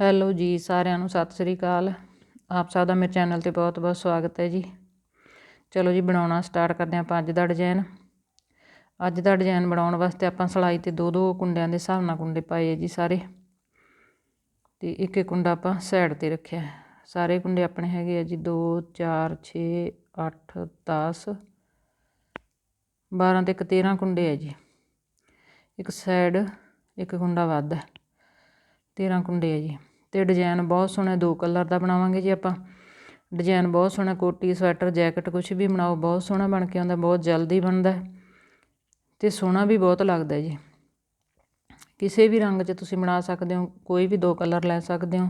Hello ਜੀ, ਸਾਰਿਆਂ ਨੂੰ ਸਤਿ ਸ੍ਰੀ ਅਕਾਲ। ਆਪ ਸਭ ਦਾ ਮੇਰੇ ਚੈਨਲ ਤੇ ਬਹੁਤ ਬਹੁਤ ਸਵਾਗਤ ਹੈ ਜੀ। ਚਲੋ ਜੀ, ਬਣਾਉਣਾ ਸਟਾਰਟ ਕਰਦੇ ਹਾਂ ਆਪਾਂ ਅੱਜ ਦਾ ਡਿਜ਼ਾਈਨ ਅੱਜ ਦਾ ਡਿਜ਼ਾਈਨ ਬਣਾਉਣ ਵਾਸਤੇ ਆਪਾਂ ਸਲਾਈ ਤੇ ਦੋ ਦੋ ਕੁੰਡਿਆਂ ਦੇ ਹਿਸਾਬ ਨਾਲ ਕੁੰਡੇ ਪਾਏ ਹੈ ਜੀ ਸਾਰੇ। ਤੇ ਇੱਕ ਇੱਕ ਕੁੰਡਾ ਆਪਾਂ ਸਾਈਡ ਤੇ ਰੱਖਿਆ ਸਾਰੇ ਕੁੰਡੇ ਆਪਣੇ ਹੈਗੇ ਆ ਜੀ 2 4 6 8 10 12 ਤੇ 13 ਕੁੰਡੇ ਆ ਜੀ। ਇੱਕ ਸਾਈਡ ਇੱਕ ਕੁੰਡਾ ਵੱਧ ਹੈ। 13 ਕੁੰਡੇ ਆ ਜੀ। ਅਤੇ ਡਿਜ਼ਾਇਨ ਬਹੁਤ ਸੋਹਣਾ ਦੋ ਕਲਰ ਦਾ ਬਣਾਵਾਂਗੇ ਜੀ ਆਪਾਂ। ਡਿਜ਼ਾਇਨ ਬਹੁਤ ਸੋਹਣਾ, ਕੋਟੀ, ਸਵੈਟਰ, ਜੈਕਟ ਕੁਛ ਵੀ ਬਣਾਓ, ਬਹੁਤ ਸੋਹਣਾ ਬਣ ਕੇ ਆਉਂਦਾ, ਬਹੁਤ ਜਲਦੀ ਬਣਦਾ ਅਤੇ ਸੋਹਣਾ ਵੀ ਬਹੁਤ ਲੱਗਦਾ ਜੀ। ਕਿਸੇ ਵੀ ਰੰਗ 'ਚ ਤੁਸੀਂ ਬਣਾ ਸਕਦੇ ਹੋ, ਕੋਈ ਵੀ ਦੋ ਕਲਰ ਲੈ ਸਕਦੇ ਹੋ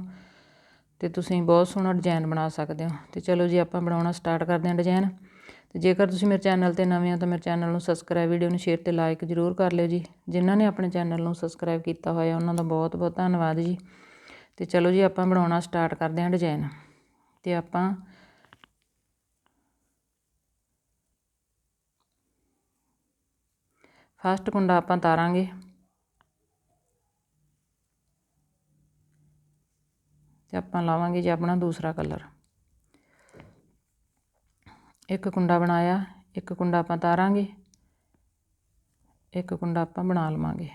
ਤੇ ਤੁਸੀਂ ਬਹੁਤ ਸੋਹਣਾ ਡਿਜ਼ਾਈਨ ਬਣਾ ਸਕਦੇ ਹੋ। ਤੇ ਚਲੋ ਜੀ ਆਪਾਂ ਬਣਾਉਣਾ ਸਟਾਰਟ ਕਰਦੇ ਹਾਂ ਡਿਜ਼ਾਈਨ ਤੇ ਜੇਕਰ ਤੁਸੀਂ ਮੇਰੇ ਚੈਨਲ ਤੇ ਨਵੇਂ ਹੋ ਤਾਂ ਮੇਰੇ ਚੈਨਲ ਨੂੰ ਸਬਸਕ੍ਰਾਈਬ ਵੀਡੀਓ ਨੂੰ ਸ਼ੇਅਰ ਤੇ ਲਾਈਕ ਜ਼ਰੂਰ ਕਰ ਲਿਓ ਜੀ। ਜਿਨ੍ਹਾਂ ਨੇ ਆਪਣੇ ਚੈਨਲ ਨੂੰ ਸਬਸਕ੍ਰਾਈਬ ਕੀਤਾ ਹੋਇਆ, ਉਹਨਾਂ ਦਾ ਬਹੁਤ ਬਹੁਤ ਧੰਨਵਾਦ ਜੀ। ਤੇ ਚਲੋ ਜੀ, ਆਪਾਂ ਬਣਾਉਣਾ ਸਟਾਰਟ ਕਰਦੇ ਹਾਂ ਡਿਜ਼ਾਈਨ ਤੇ ਆਪਾਂ ਫਸਟ ਕੁੰਡਾ ਆਪਾਂ ਤਾਰਾਂਗੇ। ਤੇ ਆਪਾਂ ਲਾਵਾਂਗੇ ਜੀ ਆਪਣਾ ਦੂਸਰਾ ਕਲਰ ਇੱਕ ਕੁੰਡਾ ਬਣਾਇਆ, ਇੱਕ ਕੁੰਡਾ ਆਪਾਂ ਤਾਰਾਂਗੇ, ਇੱਕ ਕੁੰਡਾ ਆਪਾਂ ਬਣਾ ਲਵਾਂਗੇ।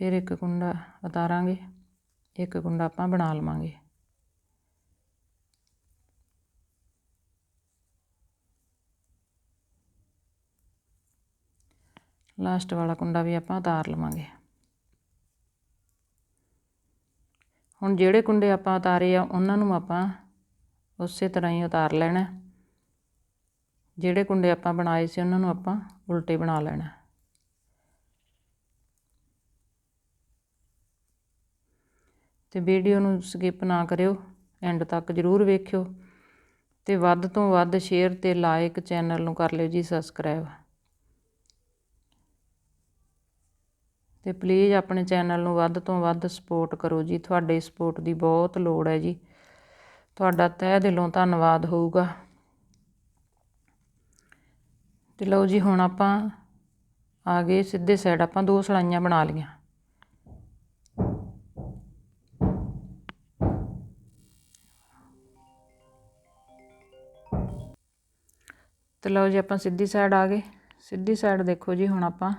ਫਿਰ ਇੱਕ ਕੁੰਡਾ ਉਤਾਰਾਂਗੇ, ਇੱਕ ਕੁੰਡਾ ਆਪਾਂ ਬਣਾ ਲਵਾਂਗੇ। ਲਾਸਟ ਵਾਲਾ ਕੁੰਡਾ ਵੀ ਆਪਾਂ ਉਤਾਰ ਲਵਾਂਗੇ। ਹੁਣ ਜਿਹੜੇ ਕੁੰਡੇ ਆਪਾਂ ਉਤਾਰੇ ਆ, ਉਹਨਾਂ ਨੂੰ ਆਪਾਂ ਉਸੇ ਤਰ੍ਹਾਂ ਹੀ ਉਤਾਰ ਲੈਣਾ। ਜਿਹੜੇ ਕੁੰਡੇ ਆਪਾਂ ਬਣਾਏ ਸੀ, ਉਹਨਾਂ ਨੂੰ ਆਪਾਂ ਉਲਟੇ ਬਣਾ ਲੈਣਾ। ਅਤੇ ਵੀਡੀਓ ਨੂੰ ਸਕਿੱਪ ਨਾ ਕਰਿਓ ਐਂਡ ਤੱਕ ਜ਼ਰੂਰ ਵੇਖਿਓ ਅਤੇ ਵੱਧ ਤੋਂ ਵੱਧ ਸ਼ੇਅਰ ਅਤੇ ਲਾਈਕ ਚੈਨਲ ਨੂੰ ਕਰ ਲਿਓ ਜੀ ਸਬਸਕ੍ਰਾਈਬ ਤੇ ਪਲੀਜ਼ ਆਪਣੇ ਚੈਨਲ ਨੂੰ ਵੱਧ ਤੋਂ ਵੱਧ ਸਪੋਰਟ ਕਰੋ ਜੀ, ਤੁਹਾਡੇ ਸਪੋਰਟ ਦੀ ਬਹੁਤ ਲੋੜ ਹੈ ਜੀ। ਤੁਹਾਡਾ ਤਹਿ ਦਿਲੋਂ ਧੰਨਵਾਦ ਹੋਊਗਾ। ਤੇ ਲਓ ਜੀ ਹੁਣ ਆਪਾਂ ਆ ਗਏ, ਸਿੱਧੇ ਸਾਈਡ ਆਪਾਂ ਦੋ ਸਲਾਈਆਂ ਬਣਾ ਲਈਆਂ। ਤੇ ਲਓ ਜੀ ਆਪਾਂ ਸਿੱਧੀ ਸਾਈਡ ਆ ਗਏ। ਸਿੱਧੀ ਸਾਈਡ ਦੇਖੋ ਜੀ ਹੁਣ ਆਪਾਂ।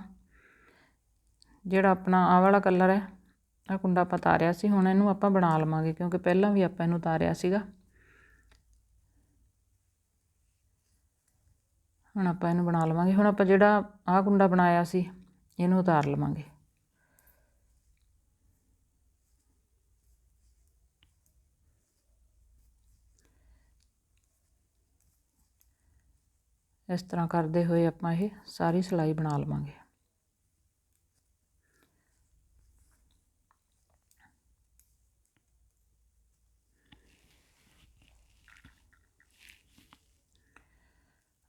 ਜਿਹੜਾ ਆਪਣਾ ਆਹ ਵਾਲਾ ਕਲਰ ਹੈ ਆ ਕੁੰਡਾ ਆਪਾਂ ਤਾਰਿਆ ਸੀ, ਹੁਣ ਇਹਨੂੰ ਆਪਾਂ ਬਣਾ ਲਵਾਂਗੇ, ਕਿਉਂਕਿ ਪਹਿਲਾਂ ਵੀ ਆਪਾਂ ਇਹਨੂੰ ਤਾਰਿਆ ਸੀਗਾ। ਹੁਣ ਆਪਾਂ ਇਹਨੂੰ ਬਣਾ ਲਵਾਂਗੇ। ਹੁਣ ਆਪਾਂ ਜਿਹੜਾ ਆਹ ਕੁੰਡਾ ਬਣਾਇਆ ਸੀ, ਇਹਨੂੰ ਉਤਾਰ ਲਵਾਂਗੇ। ਇਸ ਤਰ੍ਹਾਂ ਕਰਦੇ ਹੋਏ ਆਪਾਂ ਇਹ ਸਾਰੀ ਸਿਲਾਈ ਬਣਾ ਲਵਾਂਗੇ।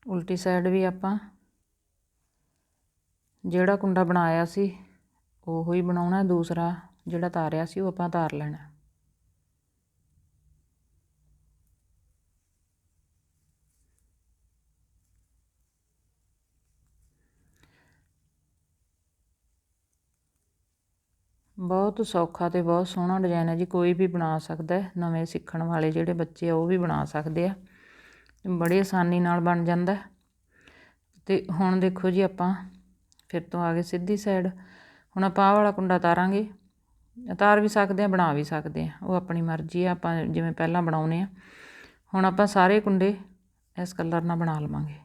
ਉਲਟੀ ਸਾਈਡ ਵੀ ਆਪਾਂ ਜਿਹੜਾ ਕੁੰਡਾ ਬਣਾਇਆ ਸੀ, ਉਹੋ ਹੀ ਬਣਾਉਣਾ, ਦੂਸਰਾ ਜਿਹੜਾ ਤਾਰਿਆ ਸੀ, ਉਹ ਆਪਾਂ ਤਾਰ ਲੈਣਾ। ਬਹੁਤ ਸੌਖਾ ਤੇ ਬਹੁਤ ਸੋਹਣਾ ਡਿਜ਼ਾਈਨ ਹੈ ਜੀ, ਕੋਈ ਵੀ ਬਣਾ ਸਕਦਾ ਨਵੇਂ ਸਿੱਖਣ ਵਾਲੇ ਜਿਹੜੇ ਬੱਚੇ ਆ ਉਹ ਵੀ ਬਣਾ ਸਕਦੇ ਆ। ਬੜੀ ਆਸਾਨੀ ਨਾਲ ਬਣ ਜਾਂਦਾ ਤੇ ਹੁਣ ਦੇਖੋ ਜੀ ਆਪਾਂ, ਫਿਰ ਤੋਂ ਆ ਗਏ ਸਿੱਧੀ ਸਾਈਡ ਹੁਣ ਆਪਾਂ ਆਹ ਵਾਲਾ ਕੁੰਡਾ ਤਾਰਾਂਗੇ। ਉਤਾਰ ਵੀ ਸਕਦੇ ਆ, ਬਣਾ ਵੀ ਸਕਦੇ ਆ। ਉਹ ਆਪਣੀ ਮਰਜ਼ੀ ਆ, ਆਪਾਂ ਜਿਵੇਂ ਪਹਿਲਾਂ ਬਣਾਉਨੇ ਆ। ਹੁਣ ਆਪਾਂ ਸਾਰੇ ਕੁੰਡੇ ਇਸ ਕਲਰ ਨਾਲ ਬਣਾ ਲਵਾਂਗੇ।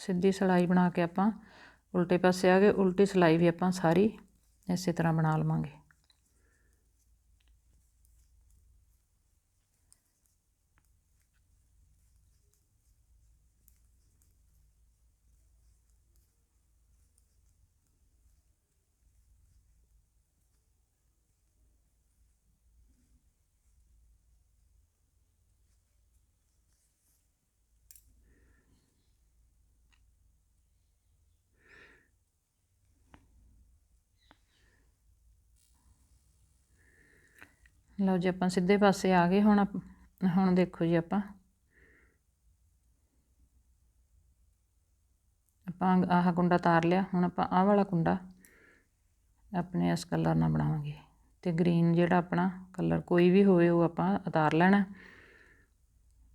ਸਿੱਧੀ ਸਲਾਈ ਬਣਾ ਕੇ ਆਪਾਂ, ਉਲਟੇ ਪਾਸੇ ਆ ਗਏ, ਉਲਟੀ ਸਲਾਈ ਵੀ ਆਪਾਂ ਸਾਰੀ ਇਸੇ ਤਰ੍ਹਾਂ ਬਣਾ ਲਵਾਂਗੇ। ਲਓ ਜੀ ਆਪਾਂ ਸਿੱਧੇ ਪਾਸੇ ਆ ਗਏ, ਹੁਣ ਆਪ- ਹੁਣ ਦੇਖੋ ਜੀ ਆਪਾਂ। ਆਪਾਂ ਆਹ ਕੁੰਡਾ ਤਾਰ ਲਿਆ, ਹੁਣ ਆਪਾਂ ਆਹ ਵਾਲਾ ਕੁੰਡਾ ਆਪਣੇ ਇਸ ਕਲਰ ਨਾਲ ਬਣਾਵਾਂਗੇ। ਤੇ ਗ੍ਰੀਨ ਜਿਹੜਾ ਆਪਣਾ ਕਲਰ ਕੋਈ ਵੀ ਹੋਵੇ, ਉਹ ਆਪਾਂ ਉਤਾਰ ਲੈਣਾ।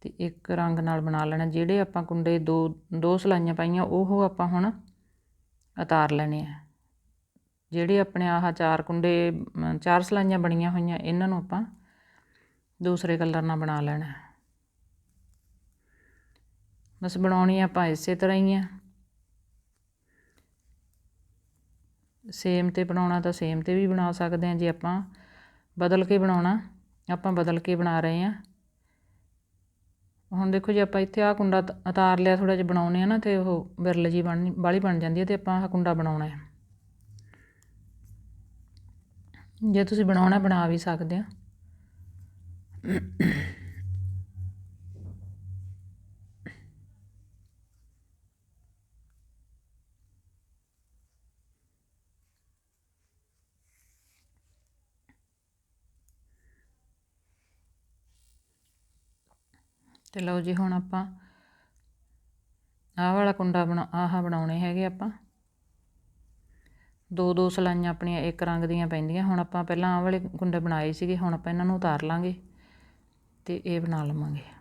ਤੇ ਇੱਕ ਰੰਗ ਨਾਲ ਬਣਾ ਲੈਣਾ, ਜਿਹੜੇ ਆਪਾਂ ਕੁੰਡੇ ਦੋ ਦੋ ਸਲਾਈਆਂ ਪਾਈਆਂ, ਉਹ ਆਪਾਂ ਹੁਣ ਉਤਾਰ ਲੈਣੇ ਆ। ਜਿਹੜੇ ਆਪਣੇ ਆਹ ਚਾਰ ਕੁੰਡੇ ਚਾਰ ਸਲਾਈਆਂ ਬਣੀਆਂ ਹੋਈਆਂ, ਇਹਨਾਂ ਨੂੰ ਆਪਾਂ ਦੂਸਰੇ ਕਲਰ ਨਾਲ ਬਣਾ ਲੈਣਾ ਬਸ ਬਣਾਉਣੀ ਆਪਾਂ ਇਸੇ ਤਰ੍ਹਾਂ ਹੀ ਆ ਸੇਮ ਤੇ ਬਣਾਉਣਾ ਤਾਂ ਸੇਮ ਤੇ ਵੀ ਬਣਾ ਸਕਦੇ ਹਾਂ, ਜੇ ਆਪਾਂ ਬਦਲ ਕੇ ਬਣਾਉਣਾ, ਆਪਾਂ ਬਦਲ ਕੇ ਬਣਾ ਰਹੇ ਹਾਂ। ਹੁਣ ਦੇਖੋ ਜੇ ਆਪਾਂ ਇੱਥੇ ਆਹ ਕੁੰਡਾ ਉਤਾਰ ਲਿਆ ਥੋੜਾ ਜਿਹਾ ਬਣਾਉਨੇ ਆ ਨਾ, ਤੇ ਉਹ ਬਿਰਲ ਜੀ ਬਣ, ਬਾਲੀ ਬਣ ਜਾਂਦੀ ਹੈ ਤੇ ਆਪਾਂ ਆਹ ਕੁੰਡਾ ਬਣਾਉਣਾ ਹੈ। ਜੇ ਤੁਸੀਂ ਬਣਾਉਣਾ, ਬਣਾ ਵੀ ਸਕਦੇ ਆ। ਤੇ ਲਓ ਜੀ, ਹੁਣ ਆਪਾਂ ਆਹ ਵਾਲਾ ਕੁੰਡਾ ਬਣਾ, ਆਹ ਬਣਾਉਣੇ ਹੈਗੇ ਆਪਾਂ। ਦੋ ਦੋ ਸਲਾਈਆਂ ਆਪਣੀਆਂ ਇੱਕ ਰੰਗ ਦੀਆਂ ਪੈਂਦੀਆਂ। ਹੁਣ ਆਪਾਂ ਪਹਿਲਾਂ ਆਹ ਵਾਲੇ ਗੁੰਡੇ ਬਣਾਏ ਸੀਗੇ, ਹੁਣ ਆਪਾਂ ਇਹਨਾਂ ਨੂੰ ਉਤਾਰ ਲਾਂਗੇ ਅਤੇ ਇਹ ਬਣਾ ਲਵਾਂਗੇ।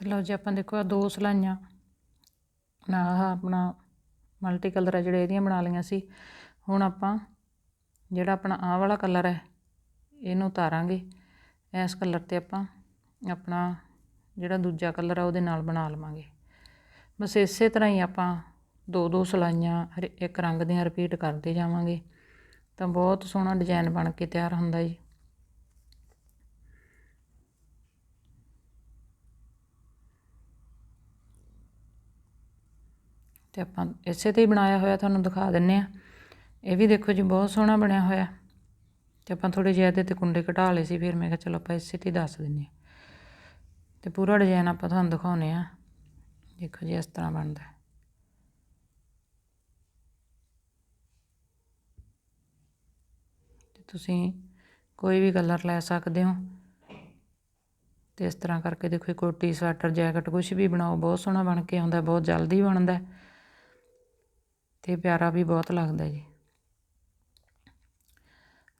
ਤੇ ਲਓ ਜੀ ਆਪਾਂ ਦੇਖੋ ਆ ਦੋ ਸਲਾਈਆਂ ਨਾ ਆਹ ਆਪਣਾ ਮਲਟੀ ਕਲਰ ਆ ਜਿਹੜੇ ਇਹਦੀਆਂ ਬਣਾ ਲਈਆਂ ਸੀ। ਹੁਣ ਆਪਾਂ ਜਿਹੜਾ ਆਪਣਾ ਆਹ ਵਾਲਾ ਕਲਰ ਹੈ, ਇਹਨੂੰ ਉਤਾਰਾਂਗੇ। ਇਸ ਕਲਰ ਤੇ ਆਪਾਂ ਆਪਣਾ ਜਿਹੜਾ ਦੂਜਾ ਕਲਰ ਆ ਉਹਦੇ ਨਾਲ ਬਣਾ ਲਵਾਂਗੇ। ਬਸ ਇਸੇ ਤਰ੍ਹਾਂ ਹੀ ਆਪਾਂ ਦੋ ਦੋ ਸਲਾਈਆਂ ਹਰ ਇੱਕ ਰੰਗ ਦੀਆਂ ਰਿਪੀਟ ਕਰਦੇ ਜਾਵਾਂਗੇ। ਤਾਂ ਬਹੁਤ ਸੋਹਣਾ ਡਿਜ਼ਾਈਨ ਬਣ ਕੇ ਤਿਆਰ ਹੁੰਦਾ ਜੀ। ਤੇ ਆਪਾਂ ਇਸੇ ਤੇ ਹੀ ਬਣਾਇਆ ਹੋਇਆ, ਤੁਹਾਨੂੰ ਦਿਖਾ ਦਿੰਨੇ ਆ। ਇਹ ਵੀ ਦੇਖੋ ਜੀ, ਬਹੁਤ ਸੋਹਣਾ ਬਣਿਆ ਹੋਇਆ। ਤੇ ਆਪਾਂ ਥੋੜੇ ਜਿਹੇ ਇਹਦੇ ਤੇ ਕੁੰਡੇ ਘਟਾ ਲਏ ਸੀ, ਫਿਰ ਮੈਂ ਕਿਹਾ ਚਲੋ ਆਪਾਂ ਇਸੇ ਤੇ ਹੀ ਦੱਸ ਦਿੰਨੇ ਆ। ਤੇ ਪੂਰਾ ਡਿਜ਼ਾਈਨ ਆਪਾਂ ਤੁਹਾਨੂੰ ਦਿਖਾਉਨੇ ਆ। ਦੇਖੋ ਜੀ, ਇਸ ਤਰ੍ਹਾਂ ਬਣਦਾ ਹੈ। ਤੇ ਤੁਸੀਂ ਕੋਈ ਵੀ ਕਲਰ ਲੈ ਸਕਦੇ ਹੋ। ਤੇ ਇਸ ਤਰ੍ਹਾਂ ਕਰਕੇ ਦੇਖੋ ਇਹ ਕੋਟੀ, ਸਵੈਟਰ, ਜੈਕਟ ਕੁਝ ਵੀ ਬਣਾਓ, ਬਹੁਤ ਸੋਹਣਾ ਬਣ ਕੇ ਆਉਂਦਾ, ਬਹੁਤ ਜਲਦੀ ਬਣਦਾ ਤੇ ਪਿਆਰਾ ਵੀ ਬਹੁਤ ਲੱਗਦਾ ਜੀ।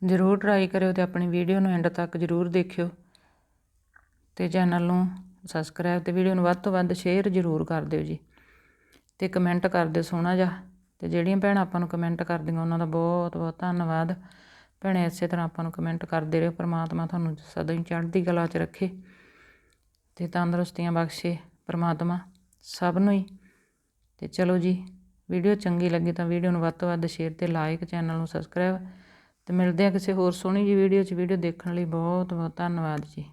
ਜ਼ਰੂਰ ਟਰਾਈ ਕਰਿਓ ਤੇ ਆਪਣੀ ਵੀਡੀਓ ਨੂੰ ਐਂਡ ਤੱਕ ਜ਼ਰੂਰ ਦੇਖਿਓ। ਤੇ ਚੈਨਲ ਨੂੰ ਸਬਸਕ੍ਰਾਈਬ ਤੇ ਵੀਡੀਓ ਨੂੰ ਵੱਧ ਤੋਂ ਵੱਧ ਸ਼ੇਅਰ ਜ਼ਰੂਰ ਕਰ ਦਿਓ ਜੀ। ਤੇ ਕਮੈਂਟ ਕਰ ਦਿਓ ਸੋਹਣਾ ਜਿਹਾ। ਤੇ ਜਿਹੜੀਆਂ ਭੈਣਾਂ ਆਪਾਂ ਨੂੰ ਕਮੈਂਟ ਕਰਦੀਆਂ, ਉਹਨਾਂ ਦਾ ਬਹੁਤ ਬਹੁਤ ਧੰਨਵਾਦ। ਭੈਣੇ, ਇਸੇ ਤਰ੍ਹਾਂ ਆਪਾਂ ਨੂੰ ਕਮੈਂਟ ਕਰਦੇ ਰਹੋ, ਪ੍ਰਮਾਤਮਾ ਤੁਹਾਨੂੰ ਸਦਾ ਹੀ ਚੜ੍ਹਦੀ ਕਲਾ 'ਚ ਰੱਖੇ। ਤੇ ਤੰਦਰੁਸਤੀਆਂ ਬਖਸ਼ੇ ਪ੍ਰਮਾਤਮਾ ਸਭ ਨੂੰ ਹੀ। ਤੇ ਚਲੋ ਜੀ ਵੀਡੀਓ ਚੰਗੀ ਲੱਗੀ ਤਾਂ ਵੀਡੀਓ ਨੂੰ ਵੱਧ ਤੋਂ ਵੱਧ ਸ਼ੇਅਰ ਤੇ ਲਾਈਕ ਚੈਨਲ ਨੂੰ ਸਬਸਕ੍ਰਾਈਬ ਤੇ ਮਿਲਦੇ ਆ ਕਿਸੇ ਹੋਰ ਸੋਹਣੀ ਜੀ ਵੀਡੀਓ 'ਚ। ਵੀਡੀਓ ਦੇਖਣ ਲਈ ਬਹੁਤ ਬਹੁਤ ਧੰਨਵਾਦ ਜੀ।